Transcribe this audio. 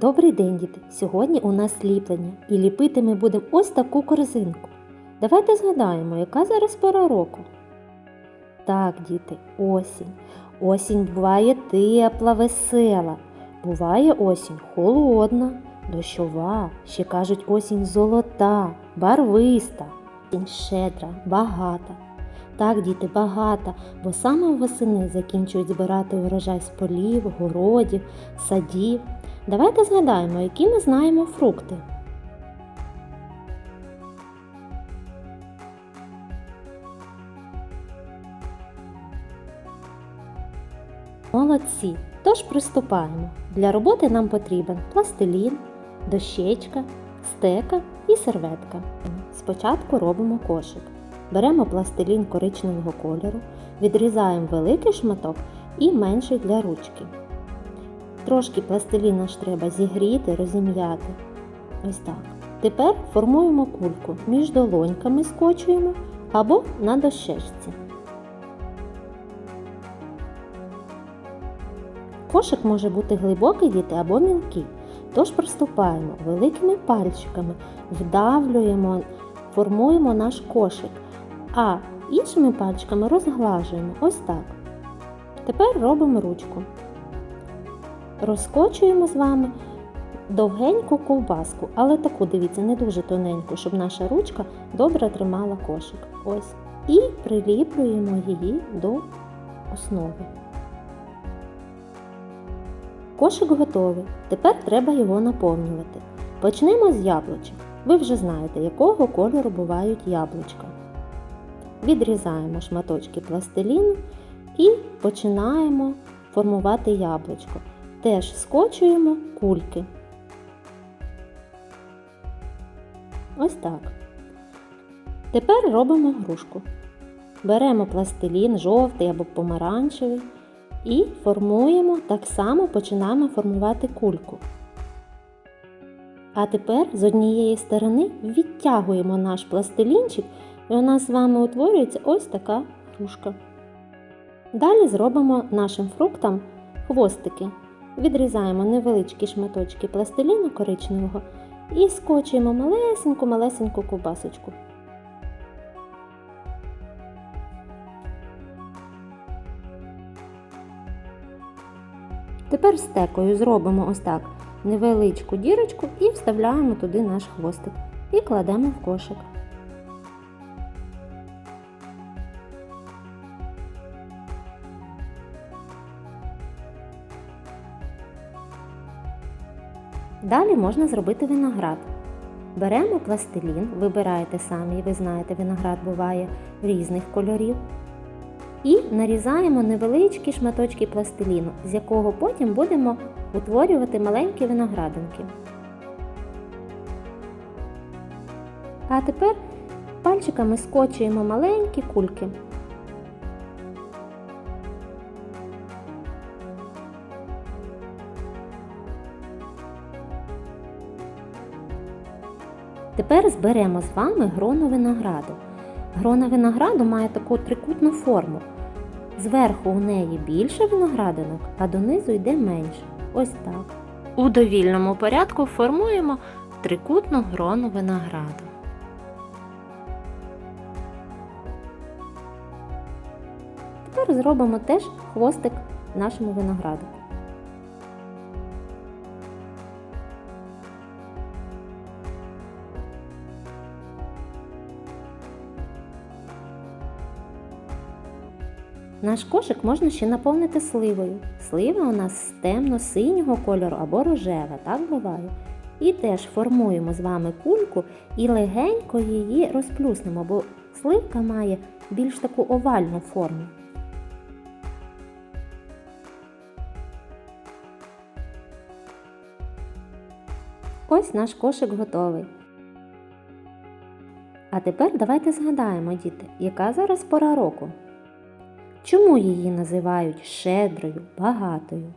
Добрий день, діти! Сьогодні у нас ліплення і ліпити ми будемо ось таку корзинку. Давайте згадаємо, яка зараз пора року. Так, діти, осінь. Осінь буває тепла, весела. Буває осінь холодна, дощова, ще кажуть осінь золота, барвиста, осінь щедра, багата. Так, діти, багата, бо саме восени закінчують збирати урожай з полів, городів, садів. Давайте згадаємо, які ми знаємо фрукти. Молодці! Тож приступаємо. Для роботи нам потрібен пластилін, дощечка, стека і серветка. Спочатку робимо кошик. Беремо пластилін коричневого кольору, відрізаємо великий шматок і менший для ручки. Трошки пластиліна ж треба зігріти, розім'яти. Ось так. Тепер формуємо кульку між долоньками скочуємо або на дощечці. Кошик може бути глибокий діти або мілкий. Тож приступаємо великими пальчиками, вдавлюємо, формуємо наш кошик, а іншими пальчиками розглажуємо ось так. Тепер робимо ручку. Розкочуємо з вами довгеньку ковбаску, але таку, дивіться, не дуже тоненьку, щоб наша ручка добре тримала кошик. Ось. І приліплюємо її до основи. Кошик готовий. Тепер треба його наповнювати. Почнемо з яблучок. Ви вже знаєте, якого кольору бувають яблучка. Відрізаємо шматочки пластиліну і починаємо формувати яблучко. Теж скочуємо кульки. Ось так. Тепер робимо грушку. Беремо пластилін жовтий або помаранчевий і формуємо, так само починаємо формувати кульку. А тепер з однієї сторони відтягуємо наш пластилінчик, і у нас з вами утворюється ось така грушка. Далі зробимо нашим фруктам хвостики. Відрізаємо невеличкі шматочки пластиліну коричневого і скочуємо малесеньку-малесеньку ковбасочку. Тепер стекою зробимо ось так невеличку дірочку і вставляємо туди наш хвостик і кладемо в кошик. Далі можна зробити виноград. Беремо пластилін, вибираєте самі, ви знаєте, виноград буває різних кольорів. І нарізаємо невеличкі шматочки пластиліну, з якого потім будемо утворювати маленькі виноградинки. А тепер пальчиками скочуємо маленькі кульки. Тепер зберемо з вами грону винограду. Грона винограду має таку трикутну форму. Зверху у неї більше виноградинок, а донизу йде менше. Ось так. У довільному порядку формуємо трикутну грону винограду. Тепер зробимо теж хвостик нашому винограду. Наш кошик можна ще наповнити сливою. Слива у нас з темно-синього кольору або рожева, так буває. І теж формуємо з вами кульку і легенько її розплюснемо, бо сливка має більш таку овальну форму. Ось наш кошик готовий. А тепер давайте згадаємо, діти, яка зараз пора року. Чому її називають щедрою, багатою?